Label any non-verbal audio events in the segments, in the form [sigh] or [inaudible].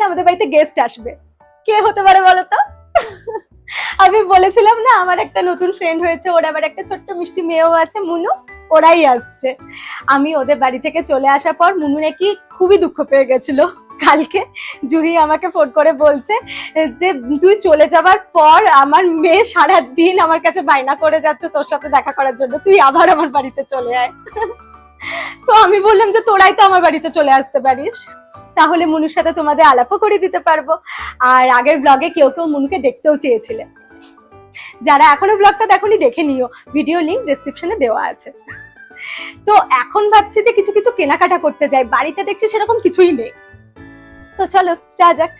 না আমাদের বাড়িতে গেস্ট আসবে। কে হতে পারে বলো তো আমি বলেছিলাম না, আমার একটা নতুন ফ্রেন্ড হয়েছে, ওর আবার একটা ছোট্ট মিষ্টি মেয়েও আছে, মুনু, ওরাই আসছে। আমি ওদের বাড়ি থেকে চলে আসার পর মুনু নাকি খুবই দুঃখ পেয়ে গেছিল। কালকে জুহি আমাকে ফোন করে বলছে যে, তুই চলে যাবার পর আমার মেয়ে সারা দিন আমার কাছে বায়না করে যাচ্ছে তোর সাথে দেখা করার জন্য, তুই আবার আমার বাড়িতে চলে আয়। তো আমি বললাম যে তোরাই তো আমার বাড়িতে চলে আসতে পারিস। তাহলে মুনুর সাথে তোমাদের আলাপও করে দিতে পারব। আর আগের ব্লগে কেউ কেউ মুনুকে দেখতেও চেয়েছিলে। যারা এখনও ব্লগটা দেখোনি, দেখে নিও। ভিডিও লিংক ডেসক্রিপশনে দেওয়া আছে। তো এখন ভাবছি যে কিছু কিছু কেনাকাটা করতে যাই। বাড়িতে দেখছি সেরকম কিছুই নেই। তো চলো, যা যাক।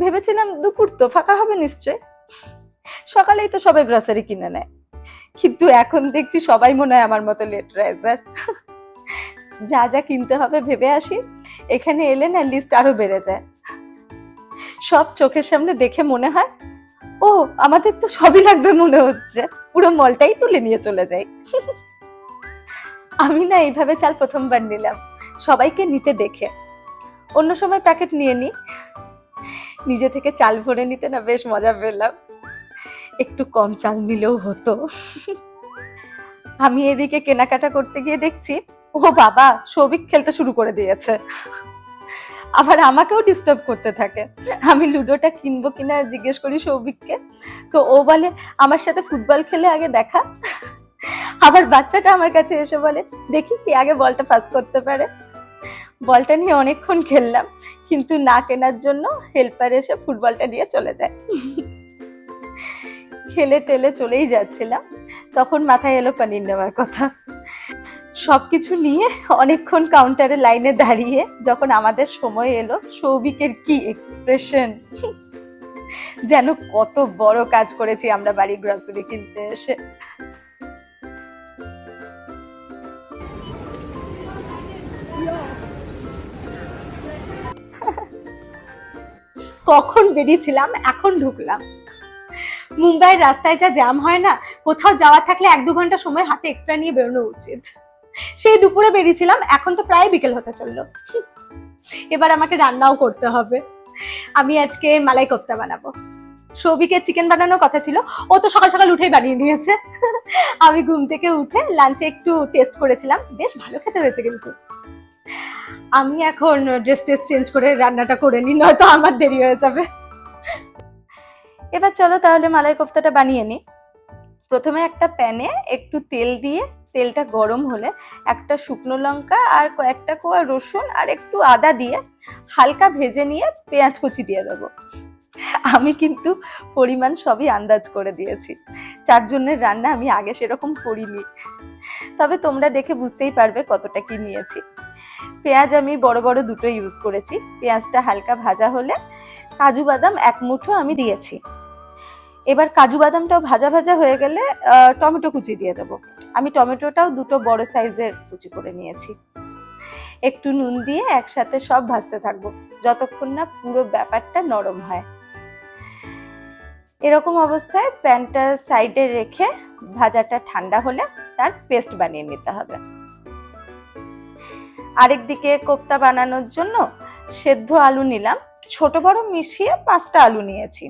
ভেবেছিলাম দুপুর তো ফাঁকা হবে নিশ্চয় সকালেই তো সবাই গ্রসারি কিনে নেয়। কিন্তু এখন দেখছি সবাই মনে হয় আমার মতো লেট রাইজার যা যা কিনতে হবে ভেবে আসি। এখানে এলে না লিস্ট আরও বেড়ে যায়। সব চোখের সামনে দেখে মনে হয়, ও, আমাদের তো সবই লাগবে মনে হচ্ছে। পুরো মলটাই তুলে নিয়ে চলে যাই। আমি না এইভাবে চাল প্রথমবার নিলাম। সবাইকে নিতে দেখে। অন্য সময় প্যাকেট নিয়ে নি। নিজে থেকে চাল ভরে নিতে না বেশ মজা পেলাম। একটু কম চাল নিলেও হতো। আমি এদিকে কেনাকাটা করতে গিয়ে দেখছি, ও বাবা, সৌভিক খেলতে শুরু করে দিয়েছে। আবার আমাকেও ডিস্টার্ব করতে থাকে। আমি লুডোটা কিনবো কিনা জিজ্ঞেস করি সৌভিককে। তো ও বলে, আমার সাথে ফুটবল খেলে আগে দেখা। আবার বাচ্চাটা আমার কাছে এসে বলে, দেখি কি আগে বলটা পাস করতে পারে। বলটা নিয়ে অনেকক্ষণ খেললাম, কিন্তু না কেনার জন্য হেল্পার এসে ফুটবলটা নিয়ে চলে যায়। খেলে টেলে চলেই যাচ্ছিলাম। তখন মাথায় এলো পানির নেওয়ার কথা। সবকিছু নিয়ে অনেকক্ষণ কাউন্টারে লাইনে দাঁড়িয়ে যখন আমাদের সময় এলো, সৌভিকের কি এক্সপ্রেশন যেন কত বড় কাজ করেছি আমরা বাড়ি গ্রসারি কিনতে এসে। কখন বেরিয়েছিলাম, এখন ঢুকলাম। মুম্বাইয়ের রাস্তায় যা জ্যাম হয় না, কোথাও যাওয়ার থাকলে এক দু ঘণ্টা সময় হাতে এক্সট্রা নিয়ে বেরোনো উচিত। সেই দুপুরে বেরিয়েছিলাম, এখন তো প্রায় বিকেল হতে চলল। এবার আমাকে রান্নাও করতে হবে। আমি আজকে মালাই কোপ্তা বানাবো। সৌভিকের চিকেন বানানোর কথা ছিল, ও তো সকাল সকাল উঠেই বানিয়ে নিয়েছে। আমি ঘুম থেকে উঠে লাঞ্চে একটু টেস্ট করেছিলাম, বেশ ভালো খেতে হয়েছে কিন্তু। আমি এখন ড্রেস টেস্ট চেঞ্জ করে রান্নাটা করে নিই, নয়তো আমার দেরি হয়ে যাবে। এবার চলো তাহলে মালাই কোফতাটা বানিয়ে নিই প্রথমে একটা প্যানে একটু তেল দিয়ে, তেলটা গরম হলে একটা শুকনো লঙ্কা আর কয়েকটা কোয়া রসুন আর একটু আদা দিয়ে হালকা ভেজে নিয়ে পেঁয়াজ কুচি দিয়ে দেবো। আমি কিন্তু পরিমাণ সবই আন্দাজ করে দিয়েছি। চারজনের রান্না আমি আগে সেরকম করিনি। তবে তোমরা দেখে বুঝতেই পারবে কতটা কি নিয়েছি। পেঁয়াজ আমি বড় বড় দুটো ইউজ করেছি। পেঁয়াজটা হালকা ভাজা হলে কাজু বাদাম এক মুঠো আমি দিয়েছি। এবার কাজু বাদামটাও ভাজা ভাজা হয়ে গেলে টমেটো কুচি দিয়ে দেবো। আমি টমেটোটাও দুটো বড় সাইজের কুচি করে নিয়েছি। একটু নুন দিয়ে একসাথে সব ভাজতে থাকব, যতক্ষণ না পুরো ব্যাপারটা নরম হয়। এরকম অবস্থায় প্যানটা সাইডে রেখে ভাজাটা ঠান্ডা হলে তার পেস্ট বানিয়ে নিতে হবে। আরেকদিকে কোপ্তা বানানোর জন্য সেদ্ধ আলু নিলাম। ছোট বড় মিশিয়ে পাঁচটা আলু নিয়েছি।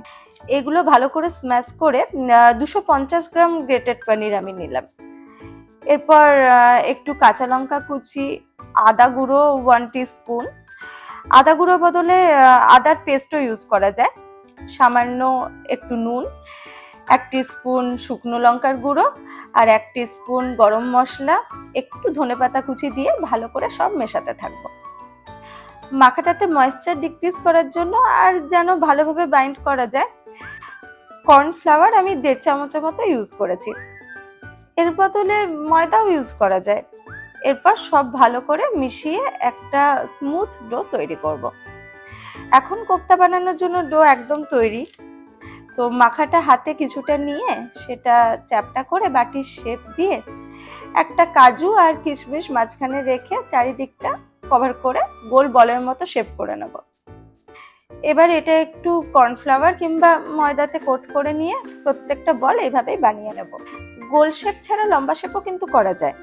এগুলো ভালো করে স্ম্যাশ করে দুশো পঞ্চাশ গ্রাম গ্রেটেড পনির আমি নিলাম। এরপর একটু কাঁচা লঙ্কা কুচি, আদা গুঁড়ো ওয়ান স্পুন আদা গুঁড়ো বদলে আদার পেস্টও ইউজ করা যায়। সামান্য একটু নুন, এক স্পুন শুকনো লঙ্কার গুঁড়ো আর এক স্পুন গরম মশলা, একটু ধনেপাতা কুচি দিয়ে ভালো করে সব মেশাতে থাকব। মাখাটাতে ময়েশ্চার ডিক্রিজ করার জন্য আর যেন ভালোভাবে বাইন্ড করা যায় কর্নফ্লাওয়ার আমি দেড় চামচের মতো ইউজ করেছি। এর বদলে ময়দাও ইউজ করা যায়। এরপর সব ভালো করে মিশিয়ে একটা স্মুথ ডো তৈরি করব। এখন কোপ্তা বানানোর জন্য ডো একদম তৈরি। তো মাখাটা হাতে কিছুটা নিয়ে সেটা চ্যাপটা করে বাটির শেপ দিয়ে একটা কাজু আর কিশমিশ মাঝখানে রেখে চারিদিকটা কভার করে গোল বলের মতো শেপ করে নেব। এবার এটা একটু কর্নফ্লাওয়ার কিংবা ময়দাতে কোট করে নিয়ে প্রত্যেকটা বল এইভাবেই বানিয়ে নেব। গোল শেপ ছাড়া লম্বা শেপও কিন্তু করা যায়।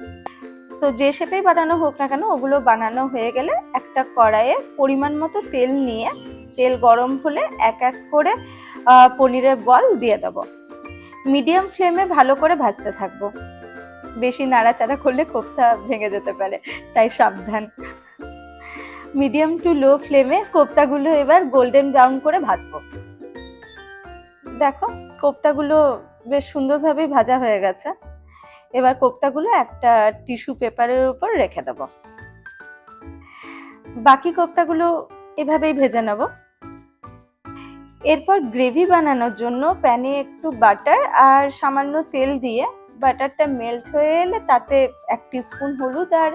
তো যে শেপেই বানানো হোক না কেন, ওগুলো বানানো হয়ে গেলে একটা কড়াইয়ে পরিমাণ মতো তেল নিয়ে, তেল গরম হলে এক এক করে পনিরের বল দিয়ে দেবো। মিডিয়াম ফ্লেমে ভালো করে ভাজতে থাকব। বেশি নাড়াচাড়া করলে কোপ্তা ভেঙে যেতে পারে, তাই সাবধান। মিডিয়াম টু লো ফ্লেমে কোপ্তাগুলো এবার গোল্ডেন ব্রাউন করে ভাজবো। দেখো, কোপ্তাগুলো বেশ সুন্দরভাবেই ভাজা হয়ে গেছে। এবার কোপ্তাগুলো একটা টিস্যু পেপারের উপর রেখে দেবো। বাকি কোপ্তাগুলো এভাবেই ভেজে নেব। এরপর গ্রেভি বানানোর জন্য প্যানে একটু বাটার আর সামান্য তেল দিয়ে বাটারটা মেল্ট হয়ে এলে তাতে এক স্পুন হলুদ আর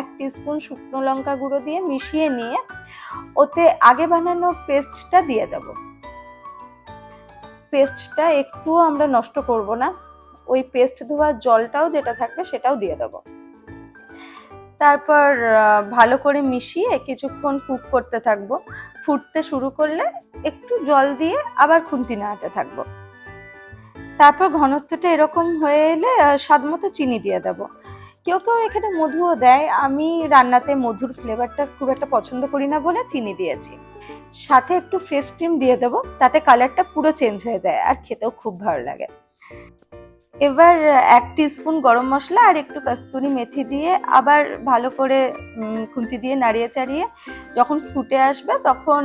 এক স্পুন শুকনো লঙ্কা গুঁড়ো দিয়ে মিশিয়ে নিয়ে ওতে আগে বানানো পেস্টটা দিয়ে দেবো। পেস্টটা একটুও আমরা নষ্ট করব না, ওই পেস্ট ধোয়ার জলটাও যেটা থাকবে সেটাও দিয়ে দেবো। তারপর ভালো করে মিশিয়ে কিছুক্ষণ কুক করতে থাকব। ফুটতে শুরু করলে একটু জল দিয়ে আবার খুন্তি নাড়াতে থাকব। তারপর ঘনত্বটা এরকম হয়ে এলে স্বাদ মতো চিনি দিয়ে দেবো। কেউ কেউ এখানে মধুও দেয়। আমি রান্নাতে মধুর ফ্লেভারটা খুব একটা পছন্দ করি না বলে চিনি দিয়েছি। সাথে একটু ফ্রেশ ক্রিম দিয়ে দেবো, তাতে কালারটা পুরো চেঞ্জ হয়ে যায় আর খেতেও খুব ভালো লাগে। এবার, এক স্পুন গরম মশলা আর একটু কাস্তুরি মেথি দিয়ে আবার ভালো করে খুন্তি দিয়ে নাড়িয়ে চাড়িয়ে যখন ফুটে আসবে তখন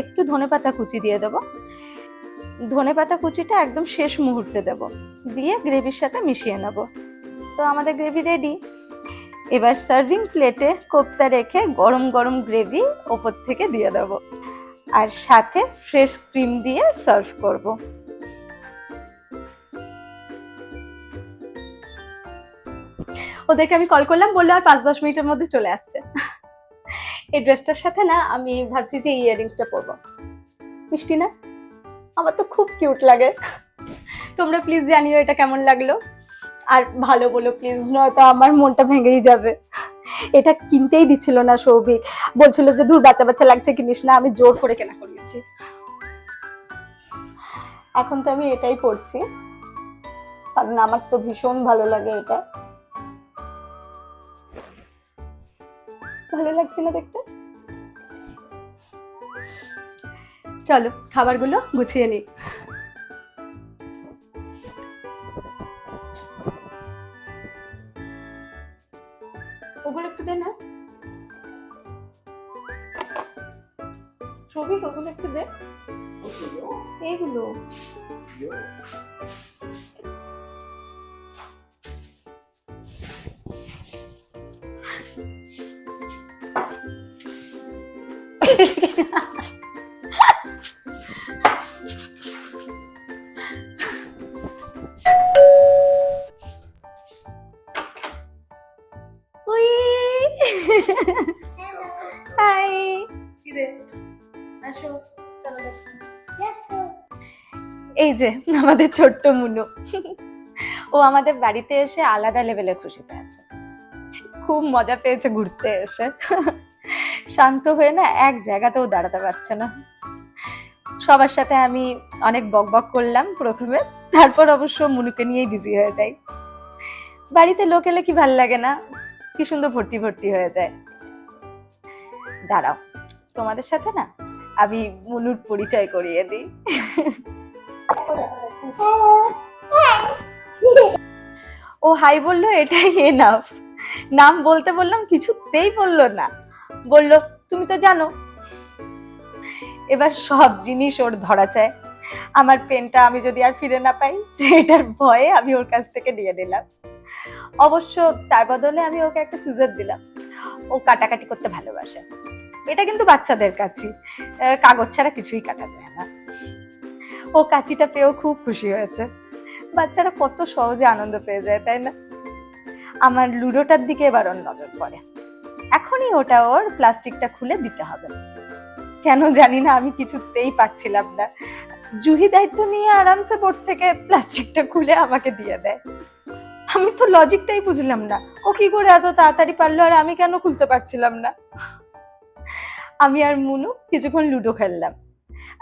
একটু ধনেপাতা কুচি দিয়ে দেবো। ধনেপাতা কুচিটা একদম শেষ মুহূর্তে দেব। দিয়ে গ্রেভির সাথে মিশিয়ে নেব। তো আমাদের গ্রেভি রেডি এবার সার্ভিং প্লেটে কোপ্তা রেখে গরম গরম গ্রেভি ওপর থেকে দিয়ে দেব। আর সাথে ফ্রেশ ক্রিম দিয়ে সার্ভ করব। ওদেরকে আমি কল করলাম, বলল আর পাঁচ দশ মিনিটের মধ্যে চলে আসছে। এই ড্রেসটার সাথে না, আমি ভাবছি যে ইয়ারিংসটা পরবো। মিষ্টি না? আমার তো খুব কিউট লাগে। তোমরা প্লিজ জানিও এটা কেমন লাগল। আর ভালো বলো প্লিজ নয়তো আমার মনটা ভেঙেই যাবে। এটা কিনতেই দিচ্ছিল না সৌভিক। বলছিল যে দূর বাচ্চা বাচ্চা লাগছে কিনিস না, আমি জোর করে কেনা করিয়েছি এখন তো আমি এটাই পড়ছি কারণ আমার তো ভীষণ ভালো লাগে এটা। ভালো লাগছে না দেখতে? চলো খাবারগুলো গুছিয়ে নিই। ওগুলো একটু দে না। ছবি ওগুলো একটু দে। এইগুলো। এই যে, আমাদের ছোট্ট মুনু। ও আমাদের বাড়িতে এসে আলাদা লেভেলে খুশিতে আছে। খুব মজা পেয়েছে ঘুরতে এসে। শান্ত হয়ে না এক জায়গাতেও দাঁড়াতে পারছে না। সবার সাথে আমি অনেক বক বক করলাম প্রথমে, তারপর অবশ্য মুনুকে নিয়েই বিজি হয়ে যাই। বাড়িতে লোক এলে কি ভালো লাগে না? কি সুন্দর ভর্তি ভর্তি হয়ে যায়। দাঁড়াও, তোমাদের সাথে না আমি মুনুর পরিচয় করিয়ে দিই। ও হাই বলল, এটাই এনাফ নাম বলতে বললাম, কিছুতেই বলল না। বলল, তুমি তো জানো, এবার সব জিনিস ওর ধরা চায় আমার পেনটা আমি যদি আর ফিরে না পাই এটার ভয়ে আমি ওর কাছ থেকে নিয়ে নিলাম। অবশ্য তার বদলে আমি ওকে একটা সিজার দিলাম। ও কাটাকাটি করতে ভালোবাসে। এটা কিন্তু বাচ্চাদের কাছে কাগজ ছাড়া কিছুই কাটা যায় না। ও কাঁচিটা পেয়েও খুব খুশি হয়েছে। বাচ্চারা কত সহজে আনন্দ পেয়ে যায়, তাই না? আমার লুডোটার দিকে এবার ওর নজর পড়ে। এখনই ওটা ওর প্লাস্টিকটা খুলে দিতে হবে। কেন জানি না, আমি কিছুতেই পারছিলাম না। জুহি দায়িত্ব নিয়ে আরামসে বোর্ড থেকে প্লাস্টিকটা খুলে আমাকে দিয়ে দেয়। আমি তো লজিকটাই বুঝলাম না। ও কি করে এত তাড়াতাড়ি পারল আর আমি কেন খুলতে পারছিলাম না? আমি আর মুনু কিছুক্ষণ লুডো খেললাম।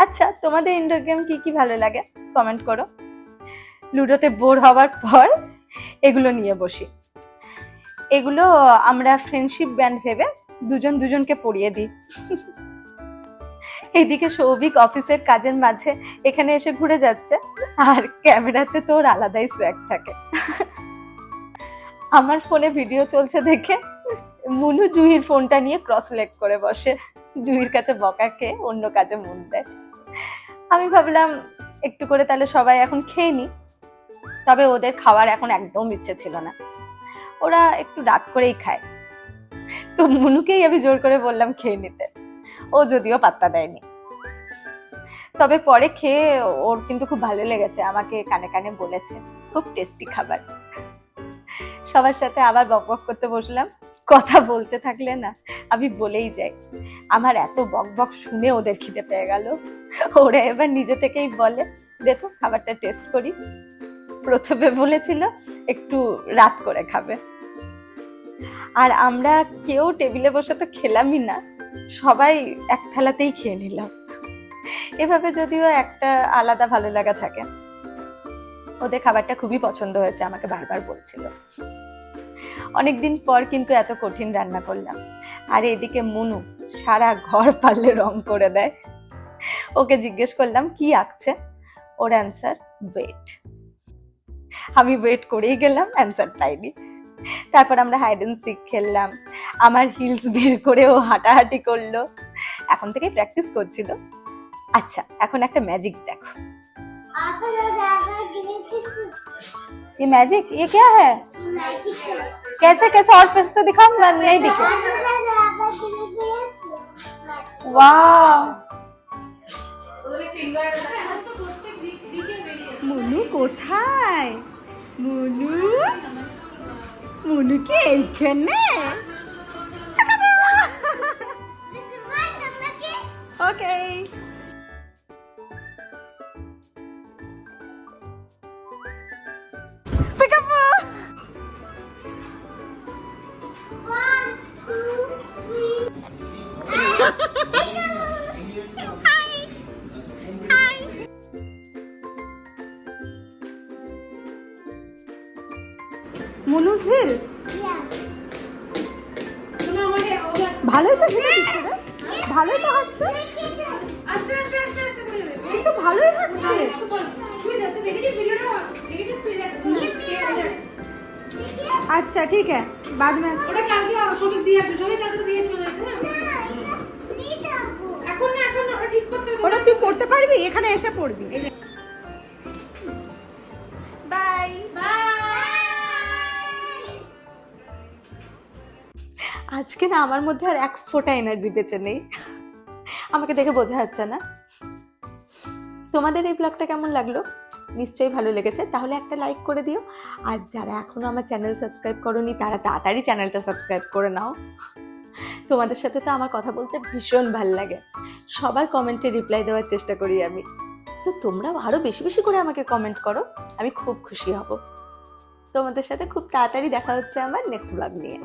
আচ্ছা তোমাদের ইনডোর গেম কি কি ভালো লাগে? কমেন্ট করো। লুডোতে বোর হওয়ার পর এগুলো নিয়ে বসি। এগুলো, আমরা ফ্রেন্ডশিপ ব্যান্ড ভেবে দুজন দুজনকে পরিয়ে দিই। এদিকে সৌভিক অফিসের কাজের মাঝে এখানে এসে ঘুরে যাচ্ছে, আর ক্যামেরাতে তো ওর আলাদাই সোয়াগ থাকে। আমার ফোনে ভিডিও চলছে দেখে মুনু জুহির ফোনটা নিয়ে ক্রস লেগ করে বসে। জুহির কাছে বকা খেয়ে অন্য কাজে মন দেয়। আমি ভাবলাম একটু করে তাহলে সবাই এখন খেয়ে নি তবে ওদের খাওয়ার এখন একদম ইচ্ছে ছিল না। ওরা একটু রাত করেই খায়। তো মুনুকেই আমি জোর করে বললাম খেয়ে নিতে। ও যদিও পাত্তা দেয়নি। তবে পরে খেয়ে ওর কিন্তু খুব ভালো লেগেছে। আমাকে কানে কানে বলেছে, খুব টেস্টি খাবার। সবার সাথে আবার বক বক করতে বসলাম। কথা বলতে থাকলে না, আমি বলেই যাই। আমার এত বক বক শুনে ওদের খিদে পেয়ে গেল। ওরা এবার নিজে থেকেই বলে, দেখো, খাবারটা টেস্ট করি। প্রথমে বলেছিল, একটু রাত করে খাবে। আর আমরা কেউ টেবিলে বসে তো খেলামই না, সবাই এক থালাতেই খেয়ে নিলাম। এভাবে যদিও একটা আলাদা ভালো লাগা থাকে। ওদের খাবারটা খুবই পছন্দ হয়েছে, আমাকে বারবার বলছিল। অনেকদিন পর কিন্তু এত কঠিন রান্না করলাম। আর এদিকে মুনু সারা ঘর পারলে রং করে দেয়। ওকে জিজ্ঞেস করলাম, কি আঁকছে? ওর অ্যান্সার ওয়েট আমি ওয়েট করেই গেলাম অ্যান্সার পাইনি। তারপর আমরা হাইড অ্যান্ড সিক খেললাম। আমার হিলস বের করে ও হাঁটাহাঁটি করল। এখন থেকে প্র্যাকটিস করছিল। আচ্ছা এখন একটা ম্যাজিক দেখো। आपको ज्यादा गिरे किस ये मैजिक ये क्या है मैजिक कैसे कैसे और फिर से दिखाओ मैं नहीं दिखे आपको ज्यादा गिरे किस वाह মুনু কোথায় মুনু মুনু কি এইখানে [laughs] ওকে মনুজ হিল? ভালোই তো হেঁটে দিচ্ছে রে। ভালোই তো হাঁটছে। কিন্তু ভালোই হাঁটছে। আচ্ছা ঠিক আছে। বাদ মে ওটা কালকে শ্রমিক দিয়ে আসবে ওটা তুই পড়তে পারবি? এখানে এসে পড়বি। আজকে না আমার মধ্যে আর এক ফোঁটা এনার্জি বেঁচে নেই। আমাকে দেখে বোঝা যাচ্ছে না। তোমাদের এই ব্লগটা কেমন লাগল? নিশ্চয়ই ভালো লেগেছে। তাহলে একটা লাইক করে দিও। আর যারা এখনও আমার চ্যানেল সাবস্ক্রাইব করনি, তারা তাড়াতাড়ি চ্যানেলটা সাবস্ক্রাইব করে নাও। তোমাদের সাথে তো আমার কথা বলতে ভীষণ ভালো লাগে। সবার কমেন্টে রিপ্লাই দেওয়ার চেষ্টা করি আমি। তো তোমরাও আরও বেশি বেশি করে আমাকে কমেন্ট করো। আমি খুব খুশি হব। তোমাদের সাথে খুব তাড়াতাড়ি দেখা হচ্ছে আমার নেক্সট ব্লগ নিয়ে।